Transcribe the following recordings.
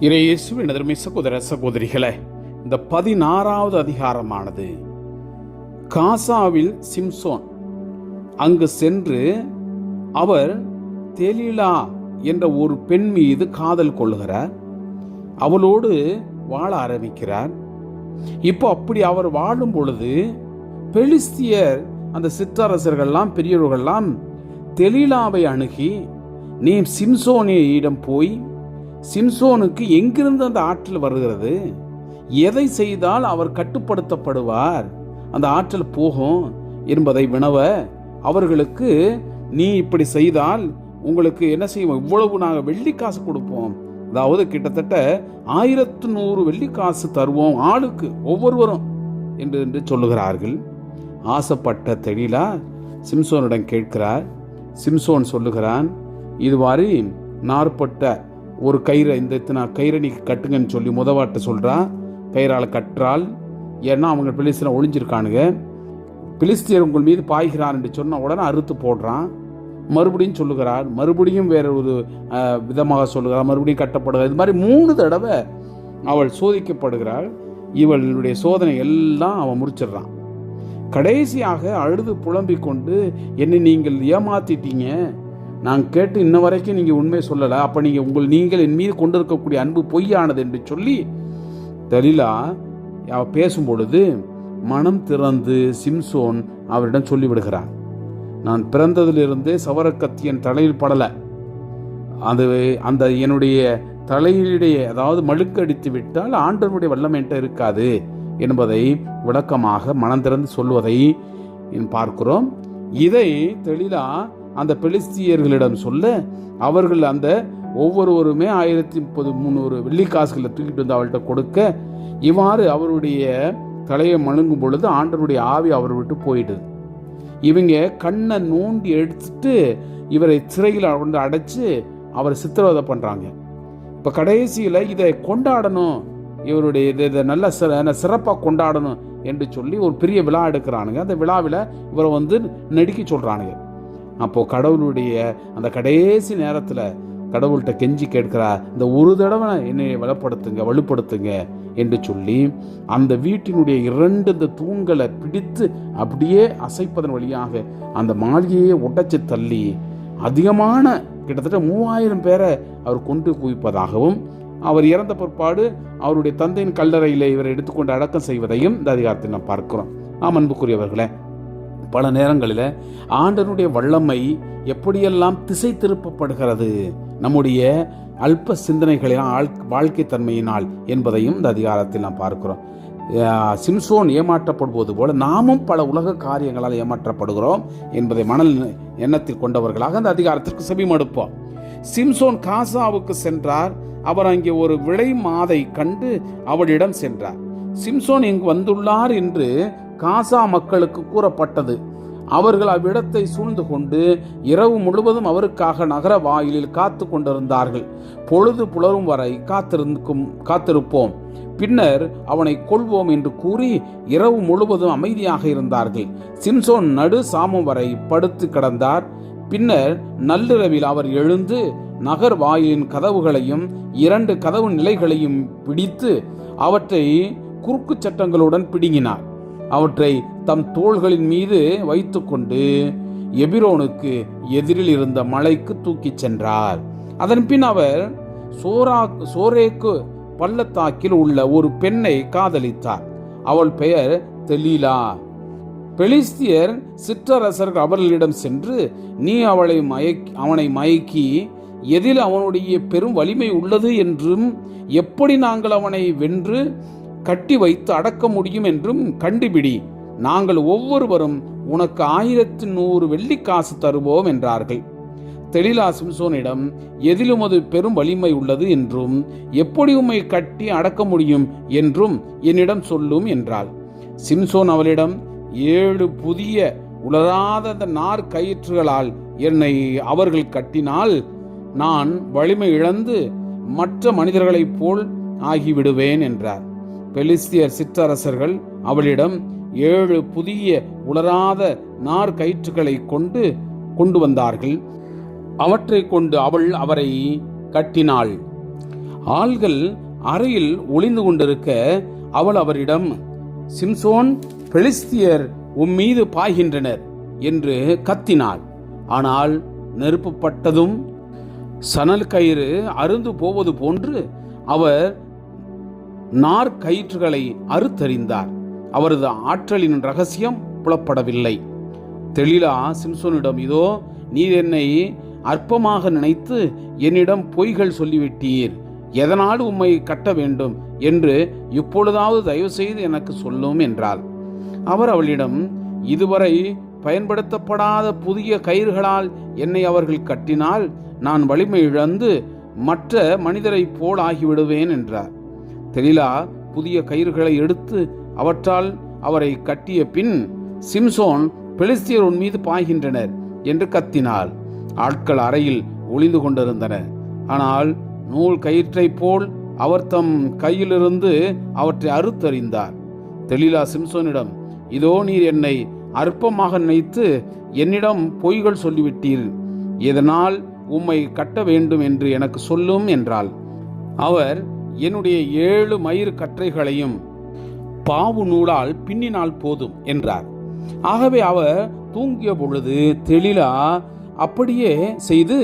இறையேசுவின் எதிர்மை சகோதர சகோதரிகளே இந்த பதினாறாவது அதிகாரமானது காசாவில் சிம்சோன். அங்கு சென்று அவர் தெலிலா என்ற ஒரு பெண் மீது காதல் கொள்ளுகிறார். அவளோடு வாழ ஆரம்பிக்கிறார். இப்போ அப்படி அவர் வாழும் பொழுது பெலிஸ்தியர் அந்த சிற்றரசர்கள்லாம் பெரியவர்கள்லாம் தெலீலாவை அணுகி நீ சிம்சோனியிடம் போய் சிம்சோனுக்கு எங்கிருந்து அந்த ஆற்றல் வருகிறது? எதை செய்தால் அவர் கட்டுப்படுத்தப்படுவார்? அந்த ஆற்றல் போகும் என்பதை வினவ அவர்களுக்கு நீ இப்படி செய்தால் உங்களுக்கு என்ன செய்வோம்? இவ்வளவு நாங்கள் வெள்ளி காசு கொடுப்போம். அதாவது கிட்டத்தட்ட ஆயிரத்து நூறு வெள்ளி காசு தருவோம் ஆளுக்கு ஒவ்வொருவரும் என்று என்று சொல்லுகிறார்கள். ஆசைப்பட்ட தெளிலா சிம்சோனிடம் கேட்கிறார். சிம்சோன் சொல்லுகிறான் இதுவாறு நாற்பட்ட ஒரு கயிறை இந்த இத்தனை கயிறை நீ கட்டுங்கன்னு சொல்லி முதவாட்ட சொல்கிறான் கயிறால் கற்றால் ஏன்னா அவங்க பிளிஸ்டில் ஒளிஞ்சிருக்கானுங்க. பிலிஸ்தியர் உங்கள் மீது பாய்கிறான் என்று சொன்ன உடனே அறுத்து போடுறான். மறுபடியும் சொல்லுகிறார். மறுபடியும் வேற ஒரு விதமாக சொல்லுகிறார். மறுபடியும் கட்டப்படுகிறார். இது மாதிரி மூணு தடவை அவள் சோதிக்கப்படுகிறாள். இவளுடைய சோதனை எல்லாம் அவன் முடிச்சிடுறான். கடைசியாக அழுது புலம்பிக் கொண்டு என்னை நீங்கள் ஏமாத்திட்டீங்க. நான் கேட்டு இன்ன வரைக்கும் நீங்கள் உண்மை சொல்லலை. அப்போ நீங்கள் உங்கள் நீங்கள் என் மீது கொண்டிருக்கக்கூடிய அன்பு பொய்யானது என்று சொல்லி தலிலா அவ பேசும் பொழுது மனம் திறந்து சிம்சோன் அவரிடம் சொல்லிவிடுகிறான் நான் பிறந்ததிலிருந்தே சவரக்கத்தி என் தலையில் படலை. அது அந்த என்னுடைய தலையிலேயே அதாவது மழுக்கடித்து விட்டால் ஆண்டவனுடைய வல்லமை என்கிட்ட இருக்காது என்பதை விளக்கமாக மனம் திறந்து சொல்வதை பார்க்கிறோம். இதை தெளிலா அந்த பெலிஸ்தியர்களிடம் சொல்ல அவர்கள் அந்த ஒவ்வொருவருமே ஆயிரத்தி முப்பது முந்நூறு வெள்ளிக்காசுகளை தூக்கிட்டு வந்து அவள்கிட்ட கொடுக்க இவ்வாறு அவருடைய தலையை மழுங்கும் பொழுது ஆண்டவருடைய ஆவி அவர் விட்டு போயிடுது. இவங்க கண்ணை நோண்டி எடுத்துட்டு இவரை சிறையில் கொண்டு அடைச்சி அவரை சித்திரவதை பண்ணுறாங்க இப்போ கடைசியில் இதை கொண்டாடணும் இவருடைய இதை இதை நல்ல சிறப்பாக கொண்டாடணும் என்று சொல்லி ஒரு பெரிய விழா எடுக்கிறானுங்க. அந்த விழாவில் இவரை வந்து நடிக்க சொல்கிறானுங்க அப்போது கடவுளுடைய அந்த கடைசி நேரத்தில் கடவுள்கிட்ட கெஞ்சி கேட்கிறார் இந்த ஒரு தடவை என்னை வளப்படுத்துங்க வலுப்படுத்துங்க என்று சொல்லி அந்த வீட்டினுடைய இரண்டு இந்த தூண்களை பிடித்து அப்படியே அசைப்பதன் வழியாக அந்த மாளிகையை உடைச்சி தள்ளி அதிகமான கிட்டத்தட்ட மூவாயிரம் பேரை அவர் கொண்டு குவிப்பதாகவும் அவர் இறந்த பிற்பாடு அவருடைய தந்தையின் கல்லறையில் இவரை எடுத்துக்கொண்டு அடக்கம் செய்வதையும் இந்த அதிகாரத்தில் நாம் பார்க்கிறோம். ஆம் அன்புக்குரியவர்களே பல நேரங்களில் ஆண்டனுடைய வல்லமை எப்படியெல்லாம் திசை திருப்பப்படுகிறது நம்முடைய அல்ப சிந்தனைகளின் ஆள் வாழ்க்கை தன்மையினால் என்பதையும் இந்த அதிகாரத்தில் நாம் பார்க்கிறோம். சிம்சோன் ஏமாற்றப்படுவது போல நாமும் பல உலக காரியங்களால் ஏமாற்றப்படுகிறோம் என்பதை மணல் எண்ணத்தில் கொண்டவர்களாக அந்த அதிகாரத்திற்கு செவிமடுப்போம். சிம்சோன் காசாவுக்கு சென்றார். அவர் அங்கே ஒரு விளை மாதை கண்டு அவளிடம் சென்றார். சிம்சோன் இங்கு வந்துள்ளார் என்று காசா மக்களுக்கு கூறப்பட்டது. அவர்கள் அவ்விடத்தை சூழ்ந்து கொண்டு இரவு முழுவதும் அவருக்காக நகர வாயிலில் காத்து கொண்டிருந்தார்கள். பொழுது புலரும் வரை காத்திருக்கும் காத்திருப்போம். பின்னர் அவனை கொள்வோம் என்று கூறி இரவு முழுவதும் அமைதியாக இருந்தார்கள். சிம்சோன் நடு சாமம் வரை படுத்து கிடந்தார். பின்னர் நள்ளிரவில் அவர் எழுந்து நகர் வாயிலின் கதவுகளையும் இரண்டு கதவு நிலைகளையும் பிடித்து அவற்றை குறுக்கு சட்டங்களுடன் பிடுங்கினார். அவற்றை தம் தோள்களின் மீது வைத்துக்கொண்டு எபிரோனுக்கு எதிரில் இருந்த மலைக்கு தூக்கிச் சென்றார். அதன் பின் அவர் சோரா சோரேக்கு பள்ளத்தாக்கில் உள்ள ஒரு பெண்ணை காதலித்தார். அவள் பெயர் தெலீலா. பெலிஸ்தியர் சிற்றரசர்கள் அவர்களிடம் சென்று நீ அவளை மயக்கி அவனை மயக்கி எதில் அவனுடைய பெரும் வலிமை உள்ளது என்றும் எப்படி நாங்கள் அவனை வென்று கட்டி வைத்து அடக்க முடியும் என்றும் கண்டுபிடி. நாங்கள் ஒவ்வொருவரும் உனக்கு ஆயிரத்து நூறு வெள்ளி காசு தருவோம் என்றார்கள். தெலிலா சிம்சோனிடம் எதிலும் அது பெரும் வலிமை உள்ளது என்றும் எப்படி உம்மை கட்டி அடக்க முடியும் என்றும் என்னிடம் சொல்லும் என்றாள். சிம்சோன் அவளிடம் ஏழு புதிய உலராத அந்த நார் கயிற்றுகளால் என்னை அவர்கள் கட்டினால் நான் வலிமை இழந்து மற்ற மனிதர்களைப் போல் ஆகிவிடுவேன் என்றார். பெலிஸ்தியர் சிற்றரசர்கள் அவளிடம் ஏழு புதிய உலராத நார்கயிற்றுகளை கொண்டு கொண்டு வந்தார்கள். அவற்றை கொண்டு அவள் அவரை கட்டினாள். ஆள்கள் அறையில் ஒளிந்து கொண்டிருக்க அவள் அவரிடம் சிம்சோன் பெலிஸ்தியர் உம் மீது பாய்கின்றனர் என்று கத்தினாள். ஆனால் நெருப்புப்பட்டதும் சணல் கயிறு அருந்து போவது போன்று அவர் நாற்கயிற்றுகளை அறுத்தறிந்தார். அவரது ஆற்றலின் ரகசியம் புலப்படவில்லை. தெளிலா சிம்சோனிடம் இதோ நீர் என்னை அற்பமாக நினைத்து என்னிடம் பொய்கள் சொல்லிவிட்டீர். எதனால் உம்மை கட்ட வேண்டும் என்று இப்பொழுதாவது தயவு செய்து எனக்கு சொல்லும் என்றாள். அவர் அவளிடம் இதுவரை பயன்படுத்தப்படாத புதிய கயிறுகளால் என்னை அவர்கள் கட்டினால் நான் வலிமை இழந்து மற்ற மனிதரைப் போல் ஆகிவிடுவேன் என்றார். தெலிலா புதிய கயிறுகளை எடுத்து அவற்றால் அவரை கட்டிய பின் சிம்சோன் பெலிஸ்தியர் உன் மீது பாய்கின்றனர் என்று கத்தினாள். ஆட்கள் அறையில் ஒளிந்து கொண்டிருந்தனர் ஆனால் நூல் கயிற்றைப் போல் அவர் தம் கையிலிருந்து அவற்றை அறுத்தறிந்தார். தெலிலா சிம்சோனிடம் இதோ நீர் என்னை அற்பமாக நினைத்து என்னிடம் பொய்கள் சொல்லிவிட்டீர். இதனால் உம்மை கட்ட வேண்டும் என்று எனக்கு சொல்லும் என்றாள். அவர் என்னுடைய ஏழு மயிறு கற்றைகளையும் பாவு நூலால் பின்னினால் போதும் என்றார். ஆகவே அவர் தூங்கிய பொழுது தெளிலா அப்படியே செய்து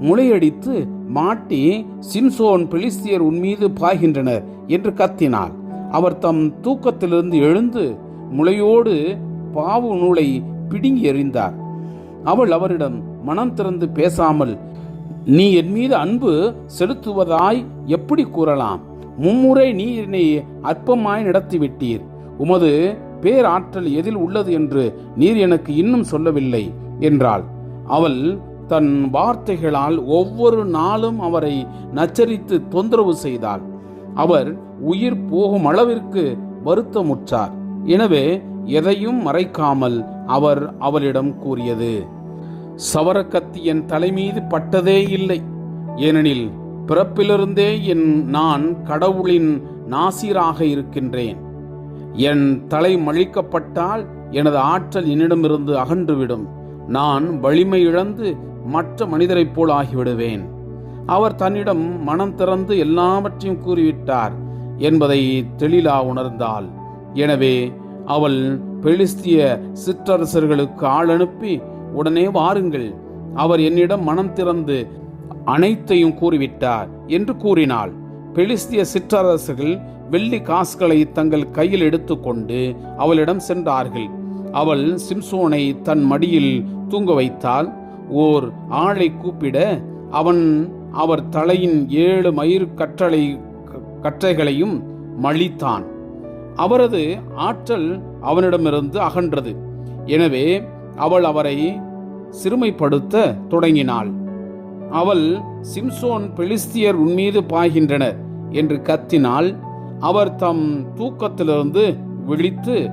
முளையடித்து மாட்டி சிம்சோன் பெலிஸ்தியர் உன்மீது பாய்கின்றனர் என்று கத்தினார். அவர் தம் தூக்கத்திலிருந்து எழுந்து முளையோடு பாவு நூலை பிடுங்கி எறிந்தார். அவள் அவரிடம் மனம் திறந்து பேசாமல் நீ என் மீது அன்பு செலுத்துவதாய் எப்படி கூறலாம்? மும்முறை நீ என்னை அற்பமாய் நடத்திவிட்டீர். உமது பேராற்றல் எதில் உள்ளது என்று நீர் எனக்கு இன்னும் சொல்லவில்லை என்றாள். அவள் தன் வார்த்தைகளால் ஒவ்வொரு நாளும் அவரை நச்சரித்து தொந்தரவு செய்தாள். அவர் உயிர் போகும் அளவிற்கு வருத்தமுற்றார். எனவே எதையும் மறைக்காமல் அவர் அவளிடம் கூறியது. சவரக்கத்தி என் தலைமீது பட்டதே இல்லை. ஏனெனில் பிறப்பிலிருந்தே என் நான் கடவுளின் நாசிராக இருக்கின்றேன். என் தலை மழிக்கப்பட்டால் எனது ஆற்றல் என்னிடமிருந்து அகன்றுவிடும். நான் வலிமை இழந்து மற்ற மனிதரைப் போல் ஆகிவிடுவேன். அவர் தன்னிடம் மனம் திறந்து எல்லாவற்றையும் கூறிவிட்டார் என்பதை தெளிலா உணர்ந்தாள். எனவே அவள் பெலிஸ்திய சிற்றரசர்களுக்கு ஆள் அனுப்பி உடனே வாருங்கள். அவர் என்னிடம் மனம் திறந்து அனைத்தையும் கூறிவிட்டார் என்று கூறினாள். பெலிஸ்திய சிற்றரசர்கள் வெள்ளி காசுகளை தங்கள் கையில் எடுத்துக்கொண்டு அவளிடம் சென்றார்கள். அவள் சிம்சோனை தன் மடியில் தூங்க வைத்தால் ஓர் ஆளை கூப்பிட அவன் அவர் தலையின் ஏழு மயிர் கற்றளை கற்றைகளையும் மழித்தான். அவரது ஆற்றல் அவனிடமிருந்து அகன்றது. எனவே அவள் அவரை சிறுமைப்படுத்த தொடங்கினாள். அவள் சிம்சோன் பெலிஸ்தியர் உன்மீது பாய்கின்றனர் என்று கத்தினால் அவர் தம் தூக்கத்திலிருந்து விழித்து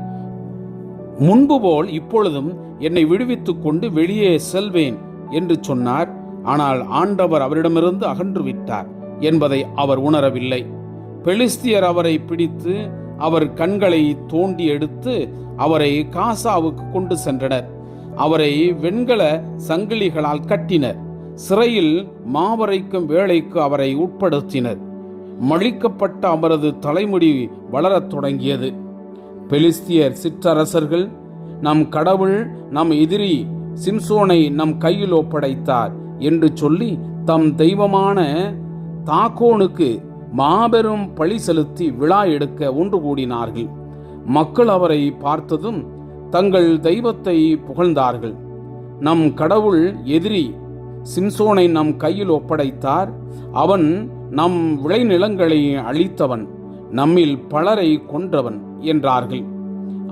முன்பு போல் இப்பொழுதும் என்னை விடுவித்துக் கொண்டு வெளியே செல்வேன் என்று சொன்னார். ஆனால் ஆண்டவர் அவரிடமிருந்து அகன்று விட்டார் என்பதை அவர் உணரவில்லை. பெலிஸ்தியர் அவரை பிடித்து அவர் கண்களை தோண்டி எடுத்து அவரை காசாவுக்கு கொண்டு சென்றனர். அவரை வெண்கல சங்கிலிகளால் கட்டினர். சிறையில் மாவரைக்கும் வேலைக்கு அவரை உட்படுத்தினர். மழிக்கப்பட்ட அவரது தலைமுடி வளரத் தொடங்கியது. பெலிஸ்தியர் சிற்றரசர்கள் நம் கடவுள் நம் எதிரி சிம்சோனை நம் கையில் ஒப்படைத்தார் என்று சொல்லி தம் தெய்வமான தாக்கோனுக்கு மாபெரும் பழி செலுத்தி விழா எடுக்க ஒன்று கூடினார்கள். மக்கள் அவரை பார்த்ததும் தங்கள் தெய்வத்தை புகழ்ந்தார்கள். நம் கடவுள் எதிரி சிம்சோனை நம் கையில் ஒப்படைத்தார். அவன் நம் விளைநிலங்களை அழித்தவன் நம்மில் பலரை கொன்றவன் என்றார்கள்.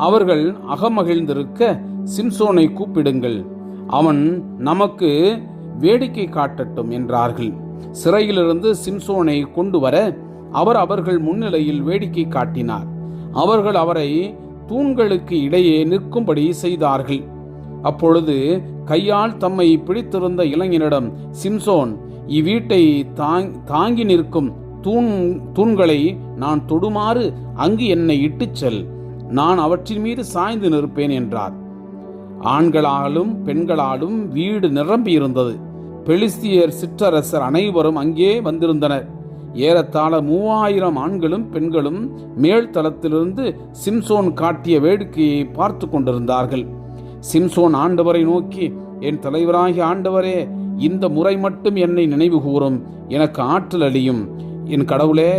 அவர்கள் அகமகிழ்ந்திருக்க சிம்சோனை கூப்பிடுங்கள். அவன் நமக்கு வேடிக்கை காட்டட்டும் என்றார்கள். சிறையிலிருந்து சிம்சோனை கொண்டு வர அவர் அவர்கள் முன்னிலையில் வேடிக்கை காட்டினார். அவர்கள் அவரை தூண்களுக்கு இடையே நிற்கும்படி செய்தார்கள். அப்பொழுது கையால் தம்மை பிடித்திருந்த இளைஞனிடம் சிம்சோன் இவ்வீட்டை தாங் தாங்கி நிற்கும் தூண் தூண்களை நான் தொடுமாறு அங்கு என்னை இட்டுச் செல். நான் அவற்றின் மீது சாய்ந்து நிற்பேன் என்றார். ஆண்களாலும் பெண்களாலும் வீடு நிரம்பியிருந்தது. பெலிஸ்தியர் சிற்றரசர் அனைவரும் அங்கே வந்திருந்தனர். ஏறத்தாழ மூவாயிரம் ஆண்களும் பெண்களும் மேல் தளத்திலிருந்து சிம்சோன் காட்டிய வேடிக்கையை பார்த்து கொண்டிருந்தார்கள். சிம்சோன் ஆண்டவரை நோக்கி என் தலைவராகிய ஆண்டவரே இந்த முறை மட்டும் என்னை நினைவு கூறும் எனக்கு ஆற்றல் அழியும் என் கடவுளே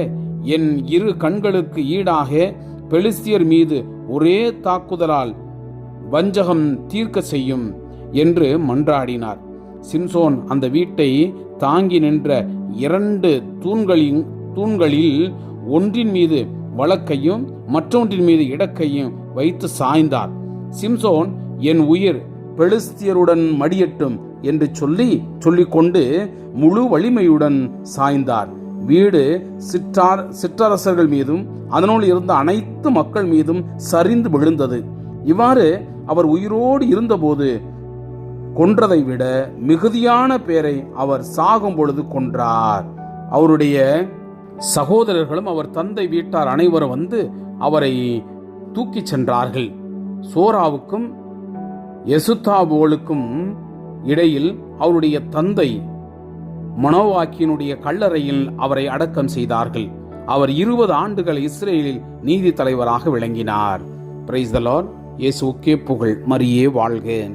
என் இரு கண்களுக்கு ஈடாக பெலிஸ்தியர் மீது ஒரே தாக்குதலால் வஞ்சகம் தீர்க்க செய்யும் என்று மன்றாடினார். சிம்சோன் அந்த வீட்டை தாங்கி நின்ற இரண்டு தூண்களின் தூண்களில் ஒன்றின் மீது வழக்கையும் மற்றொன்றின் மீது இடக்கையும் வைத்து சாய்ந்தார். சிம்சோன் என் உயிர் பெலிஸ்தியருடன் மடியட்டும் என்று சொல்லி சொல்லிக்கொண்டு முழு வலிமையுடன் சாய்ந்தார். வீடு சிற்றார் சிற்றரசர்கள் மீதும் அதனுள் இருந்த அனைத்து மக்கள் மீதும் சரிந்து விழுந்தது. இவ்வாறு அவர் உயிரோடு இருந்தபோது கொன்றதை விட மிகுதியான பேரை அவர் சாகும் பொழுது கொன்றார். அவருடைய சகோதரர்களும் அவர் தந்தை வீட்டார் அனைவரும் வந்து அவரை தூக்கிச் சென்றார்கள். சோராவுக்கும் எசுத்தாபோலுக்கும் இடையில் அவருடைய தந்தை மனோவாக்கியினுடைய கல்லறையில் அவரை அடக்கம் செய்தார்கள். அவர் இருபது ஆண்டுகள் இஸ்ரேலில் நீதி தலைவராக விளங்கினார். பிரைஸ் த லார்ட் இயேசுக்கே புகழ். மரியே வாழ்க.